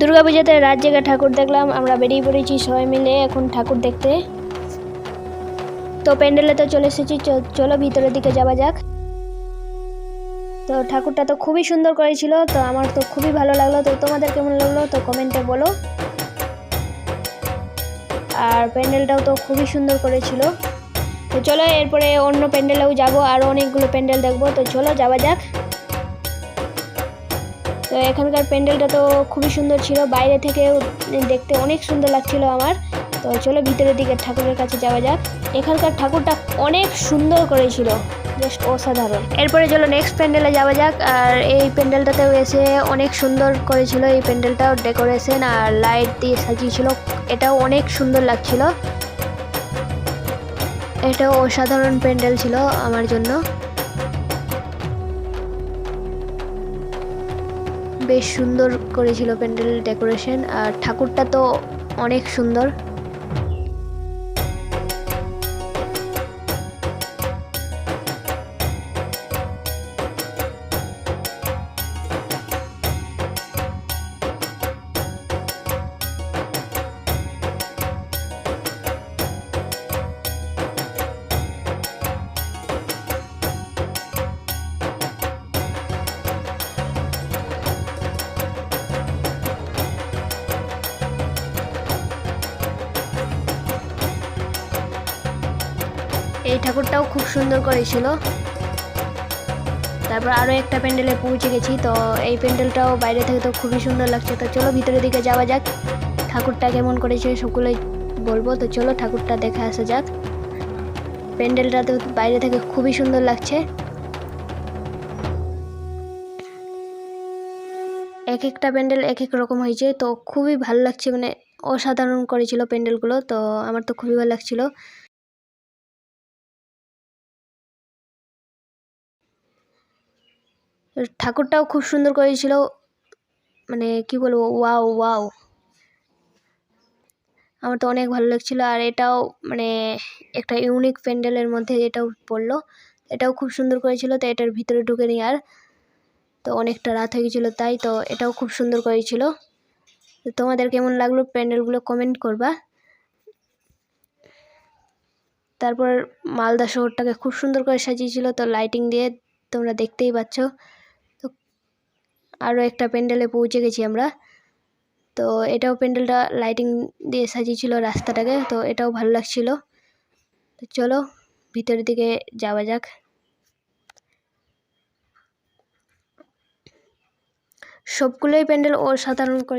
দুর্গাপূজাতে রাত জেগে ঠাকুর দেখলাম, আমরা বেরিয়ে পড়েছি সবাই মিলে এখন ঠাকুর দেখতে। তো প্যান্ডেলে তো চলে এসেছি, চলো ভিতরের দিকে যাওয়া যাক। তো ঠাকুরটা তো খুবই সুন্দর করেছিল, তো আমার তো খুবই ভালো লাগল। তো তোমাদের কেমন লাগল তো কমেন্টে বলো। আর প্যান্ডেলটাও তো খুবই সুন্দর করেছিল। তো চলো, এরপরে অন্য প্যান্ডেলেও যাব আরও অনেকগুলো প্যান্ডেল দেখব। তো চলো, যাওয়া যাক। তো এখানকার প্যান্ডেলটা তো খুবই সুন্দর ছিল। বাইরে থেকে দেখতে অনেক সুন্দর লাগছিল আমার। তো চলো ভিতরের দিকে ঠাকুরের কাছে যাওয়া যাক। এখানকার ঠাকুরটা অনেক সুন্দর করেছিল, জাস্ট অসাধারণ। এরপরে চলো নেক্সট প্যান্ডেলে যাওয়া যাক। আর এই প্যান্ডেলটাতেও এসে অনেক সুন্দর করেছিল এই প্যান্ডেলটাও ডেকোরেশন আর লাইট দিয়ে সাজিয়েছিল। এটাও অনেক সুন্দর লাগছিল। এটাও অসাধারণ প্যান্ডেল ছিল আমার জন্য। বেশ সুন্দর করেছিল প্যান্ডেল ডেকোরেশন আর ঠাকুরটা তো অনেক সুন্দর। এই ঠাকুরটাও খুব সুন্দর করেছিল। তারপর আরও একটা প্যান্ডেলে পৌঁছে গেছি, তো এই প্যান্ডেলটাও বাইরে থেকে তো খুবই সুন্দর লাগছে। তো চলো ভিতরের দিকে যাওয়া যাক, ঠাকুরটা কেমন করেছে সকলেই বলব। তো চলো ঠাকুরটা দেখে আসা যাক। প্যান্ডেলটা তো বাইরে থেকে খুবই সুন্দর লাগছে। এক একটা প্যান্ডেল এক এক রকম হয়েছে, তো খুবই ভালো লাগছে মানে অসাধারণ করেছিল প্যান্ডেলগুলো, তো আমার তো খুবই ভালো লাগছিল। ঠাকুরটাও খুব সুন্দর করেছিল। মানে কি বলব, ওয়াও ওয়াও। আমার তো অনেক ভালো লাগছিল। আর এটাও মানে একটা ইউনিক প্যান্ডেলের মধ্যে এটাও পড়ল। এটাও খুব সুন্দর করেছিল। তো এটার ভিতরে ঢুকে নি আর তো অনেকটা রাত হয়ে গেছিল তাই তো এটাও খুব সুন্দর করেছিল। তো তোমাদের কেমন লাগল প্যান্ডেলগুলো কমেন্ট করবা। তারপর মালদা শহরটাকে খুব সুন্দর করে সাজিয়েছিল। তো লাইটিং দিয়ে তোমরা দেখতেই পাচ্ছ। আরও একটা প্যান্ডেলে পৌঁছে গেছি আমরা। তো এটাও প্যান্ডেলটা লাইটিং দিয়ে সাজিয়েছিল রাস্তাটাকে, তো এটাও ভালো লাগছিল। তো চলো, ভিতরের দিকে যাওয়া যাক। সবগুলোই প্যান্ডেল অসাধারণ করে